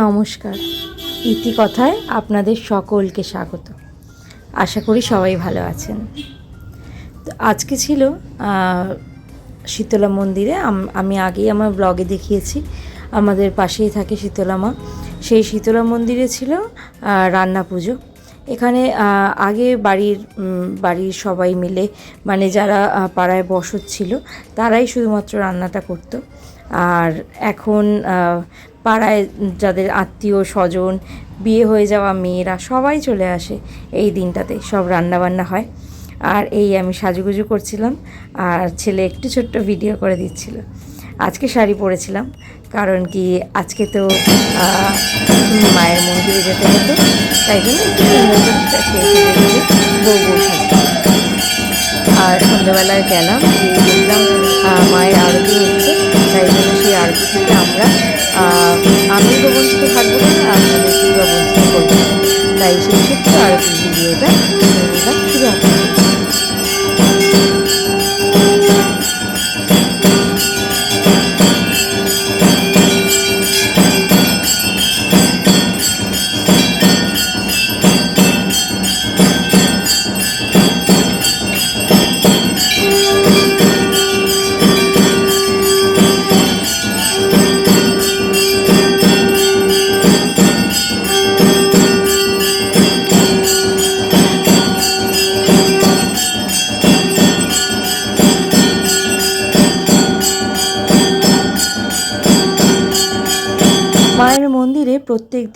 নমস্কার। ইতিকথায় আপনাদের সকলকে স্বাগত। আশা করি সবাই ভালো আছেন। তো আজকে ছিল শীতলা মন্দিরে। আমি আগেই আমার ব্লগে দেখিয়েছি, আমাদের পাশেই থাকে শীতলা মা। সেই শীতলা মন্দিরে ছিল রান্না পুজো। এখানে আগে বাড়ির বাড়ির সবাই মিলে মানে যারা পাড়ায় বসত ছিল, তারাই শুধুমাত্র রান্নাটা করতো। আর এখন পাড়ায় যাদের আত্মীয় স্বজন, বিয়ে হয়ে যাওয়া মেয়েরা সবাই চলে আসে এই দিনটাতে, সব রান্নাবান্না হয় আর এই আমি সাজুগুজু করছিলাম আর ছেলে একটু ছোট্ট ভিডিও করে দিচ্ছিল আজকে শাড়ি পরেছিলাম, কারণ কি আজকে তো মায়ের মন্দিরে যেতে হতো, তাই জন্য। আর সন্ধ্যাবেলায় গেলাম দেখলাম মায়ের আরতি হচ্ছে, তাই জন্য সেই আরতি থেকে আমরা আমি বঞ্চিত থাকব না আপনাদের বঞ্চিত করব। তাই সেই ছোট্ট আরতির ভিডিওটা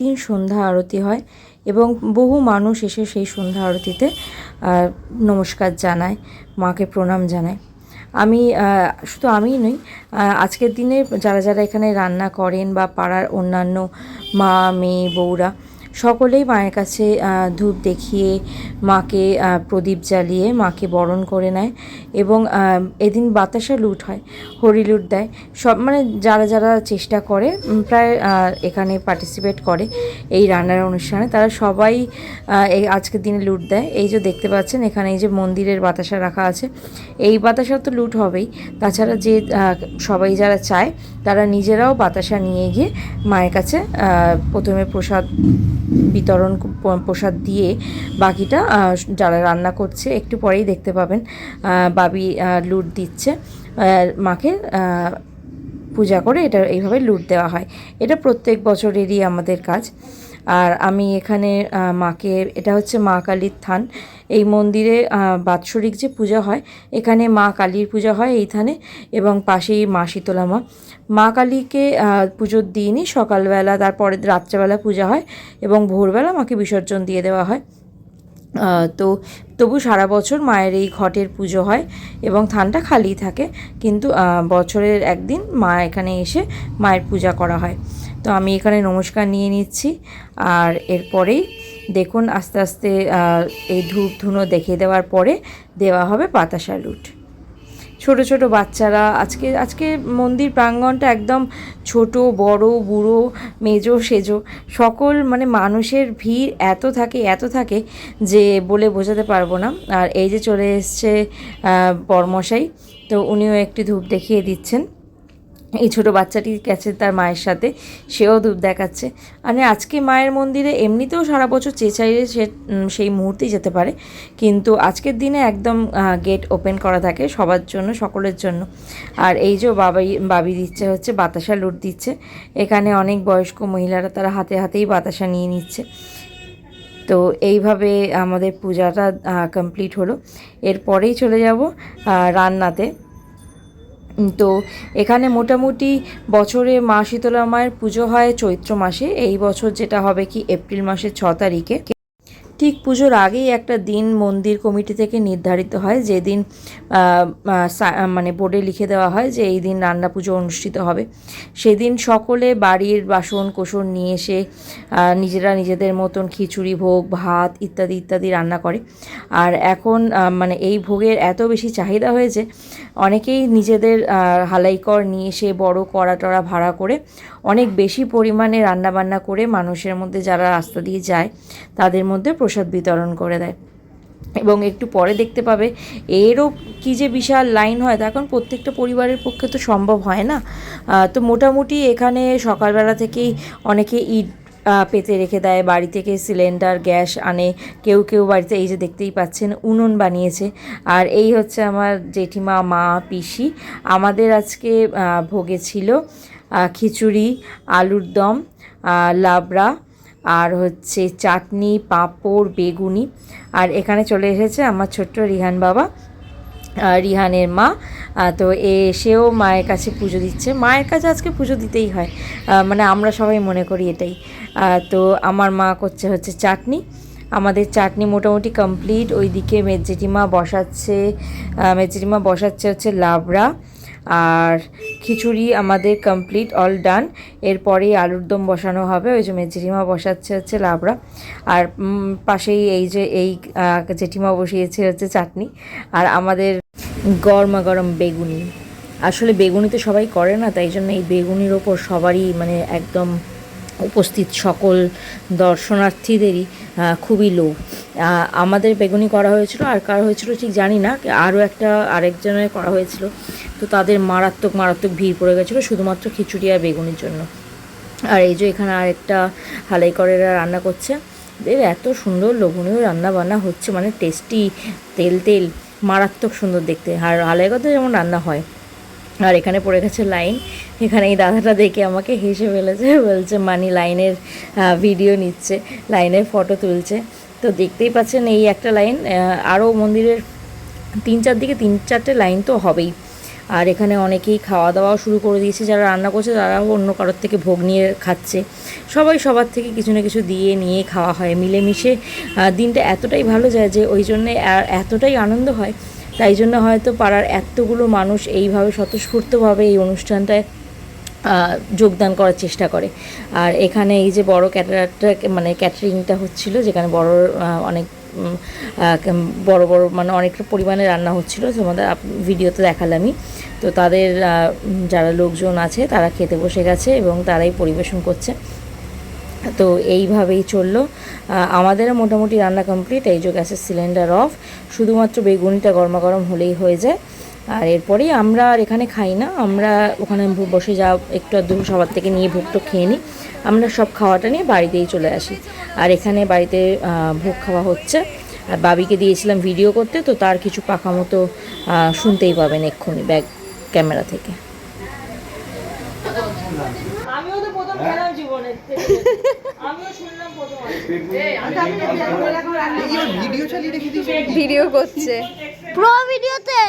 দিন সন্ধ্যা আরতি হয় এবং বহু মানুষ এসে সেই সন্ধ্যা আরতিতে নমস্কার জানায়, মাকে প্রণাম জানায়। আমি শুধু আমিই নই আজকের দিনে যারা যারা এখানে রান্না করেন বা পাড়ার অন্যান্য মা, মেয়ে, বউরা সকলেই মায়ের কাছে ধূপ দেখিয়ে মাকে প্রদীপ জ্বালিয়ে মাকে বরণ করে নেয় এবং এদিন বাতাসা লুট হয়, হরি লুট দেয়। সব মানে যারা যারা চেষ্টা করে প্রায় এখানে পার্টিসিপেট করে এই রান্নার অনুষ্ঠানে, তারা সবাই এই আজকের দিনে লুট দেয়। এই যে দেখতে পাচ্ছেন, এখানে এই যে মন্দিরের বাতাসা রাখা আছে। এই বাতাসা তো লুট হবেই। তাছাড়া যে সবাই যারা চায়, তারা নিজেরাও বাতাসা নিয়ে গিয়ে মায়ের কাছে প্রথমে প্রসাদ বিতরণ প্রসাদ দিয়ে বাকিটা যারা রান্না করছে একটু পরেই দেখতে পাবেন। বাবি লুট দিচ্ছে। মাকে পূজা করে এটা এইভাবে লুট দেওয়া হয়। এটা প্রত্যেক বছরেরই আমাদের কাজ। আর আমি এখানে মাকে, এটা হচ্ছে মা কালীর থান। এই মন্দিরে বাৎসরিক যে পূজা হয়, এখানে মা কালীর পূজা হয় এই থানে এবং পাশেই মা শীতলা মা। মা কালীকে পুজোর দিনই সকালবেলা, তারপরে রাত্রেবেলা পূজা হয় এবং ভোরবেলা মাকে বিসর্জন দিয়ে দেওয়া হয়। তো তবু সারা বছর মায়ের এই ঘটের পুজো হয় এবং থানটা খালি থাকে। কিন্তু বছরের একদিন মা এখানে এসে মায়ের পূজা করা হয়। তো আমি এখানে নমস্কার নিয়ে নিচ্ছি। আর এরপরেই দেখুন আস্তে আস্তে এই ধূপ ধুনো দেখিয়ে দেওয়ার পরে দেওয়া হবে পাতাসা লুট ছোট ছোট বাচ্চারা, আজকে আজকে মন্দির প্রাঙ্গণটা একদম ছোট, বড়, বুড়ো, মেজো, সেজো, সকল মানে মানুষের ভিড় এত থাকে এত থাকে যে বলে বোঝাতে পারব না। আর এই যে চলে এসছে বরমশাই, তো উনিও একটি ধূপ দেখিয়ে দিচ্ছেন। এই ছোট বাচ্চাটি গেছে তার মায়ের সাথে, সেও ধূপ দেখাচ্ছে। মানে আজকে মায়ের মন্দিরে এমনিতেও সারা বছর চেয়ে চাইলে সে সেই মুহূর্তেই যেতে পারে। কিন্তু আজকের দিনে একদম গেট ওপেন করা থাকে সবার জন্য, সকলের জন্য। আর এই যে বাবাই, বাবি দিচ্ছে হচ্ছে বাতাসা লুট দিচ্ছে। এখানে অনেক বয়স্ক মহিলারা তারা হাতে হাতেই বাতাসা নিয়ে নিচ্ছে। তো এইভাবে আমাদের পূজাটা কমপ্লিট হলো। এরপরেই চলে যাব রান্নাতে। তো এখানে মোটামুটি বছরে মা শীতলা মায়ের পুজো হয় চৈত্র মাসে। এই বছর যেটা হবে কি, এপ্রিল মাসের ছ তারিখে। ঠিক পুজোর আগেই একটা দিন মন্দির কমিটি থেকে নির্ধারিত হয়। যেদিন মানে বোর্ডে লিখে দেওয়া হয় যে এই দিন রান্না পুজো অনুষ্ঠিত হবে। সেদিন সকলে বাড়ির বাসন কোসন নিয়ে এসে নিজেরা নিজেদের মতন খিচুড়ি, ভোগ, ভাত ইত্যাদি ইত্যাদি রান্না করে। আর এখন মানে এই ভোগের এত বেশি চাহিদা হয়েছে, অনেকেই নিজেদের হালাইকর নিয়ে এসে বড় কড়া টড়া ভাড়া করে অনেক বেশি পরিমাণে রান্নাবান্না করে মানুষের মধ্যে যারা রাস্তা দিয়ে যায়, তাদের মধ্যে প্রসাদ বিতরণ করে দেয়। এবং একটু পরে দেখতে পাবে এরও কি যে বিশাল লাইন হয়, তা এখন প্রত্যেকটা পরিবারের পক্ষে তো সম্ভব হয় না। তো মোটামুটি এখানে সকালবেলা থেকেই অনেকে ইট পেতে রেখে দেয়, বাড়ি থেকে সিলিন্ডার, গ্যাস আনে, কেউ কেউ বাড়িতে এই যে দেখতেই পাচ্ছেন উনুন বানিয়েছে। আর এই হচ্ছে আমার জেঠিমা, মা, পিসি। আমাদের আজকে ভোগে ছিল খিচুড়ি, আলুর দম লাবড়া আর হচ্ছে চাটনি, পাঁপড়, বেগুনি। আর এখানে চলে এসেছে আমার ছোট্ট রিহান বাবা রিহানের মা। তো এসেও মায়ের কাছে পুজো দিচ্ছে। মায়ের কাছে আজকে পুজো দিতেই হয়। মানে আমরা সবাই মনে করি এটাই। তো আমার মা করছে হচ্ছে চাটনি। আমাদের চাটনি মোটামুটি কমপ্লিট। ওইদিকে মেজেটিমা বসাচ্ছে। মেজেটিমা বসাচ্ছে হচ্ছে লাবড়া। আর খিচুড়ি আমাদের কমপ্লিট অল ডান এরপরেই আলুর দম বসানো হবে ওই যে জেঠিমা বসাচ্ছে হচ্ছে লাবড়া। আর পাশেই এই যে এই জেঠিমা বসিয়েছে হচ্ছে চাটনি। আর আমাদের গরমা গরম বেগুনি। আসলে বেগুনি তো সবাই করে না তাই জন্য এই বেগুনির ওপর সবারই মানে একদম উপস্থিত সকল দর্শনার্থীদেরই খুবই আহ, আমাদের বেগুনি করা হয়েছিল আর কার হয়েছিল ঠিক জানি না আরও একটা আরেকজনের করা হয়েছিল। তো তাদের মারাত্মক মারাত্মক ভিড় পড়ে গেছিল শুধুমাত্র খিচুড়ি আর বেগুনির জন্য। আর এই যে এখানে আরেকটা হালাই করেরা রান্না করছে। দেব এত সুন্দর লোভনীয় রান্না বান্না হচ্ছে মানে টেস্টি তেল তেল, মারাত্মক সুন্দর দেখতে। আর হালাই কথা যেমন রান্না হয়। আর এখানে পড়ে গেছে লাইন। এখানে এই দাদাটা দেখে আমাকে হেসে ফেলেছে, বলছে, মানি লাইনের ভিডিও নিচ্ছে, লাইনের ফটো তুলছে। তো দেখতেই পাচ্ছেন এই একটা লাইন আরও মন্দিরের তিন চার দিকে তিন চারটে লাইন তো হবেই। আর এখানে অনেকেই খাওয়া দাওয়াও শুরু করে দিয়েছে, যারা রান্না করছে তারাও অন্য কারোর থেকে ভোগ নিয়ে খাচ্ছে। সবাই সবার থেকে কিছু না কিছু দিয়ে নিয়ে খাওয়া হয়, মিলেমিশে। দিনটা এতটাই ভালো যায় যে ওই জন্যে এতটাই আনন্দ হয়। তাই জন্য হয়তো পাড়ার এতগুলো মানুষ এইভাবে স্বতঃস্ফূর্তভাবে এই অনুষ্ঠানটায় যোগদান করার চেষ্টা করে। আর এখানে এই যে বড় ক্যাটারারটা মানে ক্যাটারিংটা হচ্ছিল, যেখানে বড় অনেক বড় বড় মানে অনেকটা পরিমাণে রান্না হচ্ছিল তোমাদের ভিডিওতে দেখালামই। তো তাদের যারা লোকজন আছে, তারা খেতে বসে গেছে এবং তারাই পরিবেশন করছে। তো এইভাবেই চলল। আমাদের মোটামুটি রান্না কমপ্লিট এই যে গ্যাসের সিলিন্ডার অফ শুধুমাত্র বেগুনিটা গরমা গরম হলেই হয়ে যায়। আর এরপরেই আমরা আর এখানে খাই না। আমরা ওখানে বসে যা একটু আধটু সবার থেকে নিয়ে ভোগটো খেয়ে নিই। আমরা সব খাওয়াটা নিয়ে বাড়িতেই চলে আসি। আর এখানে বাড়িতে ভোগ খাওয়া হচ্ছে। আর বাবিকে দিয়েছিলাম ভিডিও করতে তো তার কিছু পাখা মতো শুনতেই পাবেন এক্ষুনি ব্যাক ক্যামেরা থেকে। আমিও তো প্রথম খেলাম জীবনে। আমিও শুনলাম প্রথম ভিডিও করছে। প্রো ভিডিওতে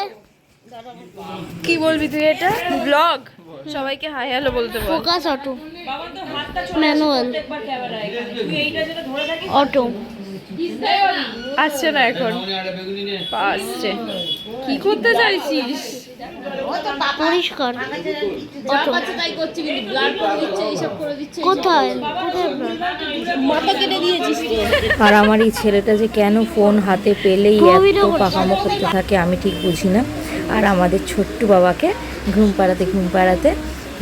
কি বলবি তুই এটা? ব্লগ সবাইকে হাই হ্যালো বলতে বল। Focus auto. ম্যানুয়াল। অটো। আসছে না এখন। আসছে। কি করতে চাইছিস? পরিষ্কার। আর আমার এই ছেলেটা যে কেন ফোন হাতে পেলেই এত পাকামো করতে থাকে আমি ঠিক বুঝি না। আর আমাদের ছোট্ট বাবাকে ঘুম পাড়াতে ঘুম পাড়াতে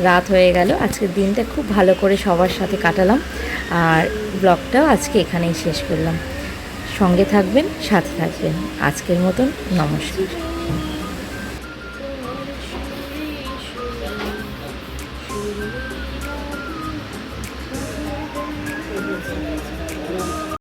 রাত হয়ে গেল। আজকের দিনটা খুব ভালো করে সবার সাথে কাটালাম আর ব্লগটাও আজকে এখানেই শেষ করলাম। সঙ্গে থাকবেন, সাথে থাকবেন। আজকের মতন নমস্কার।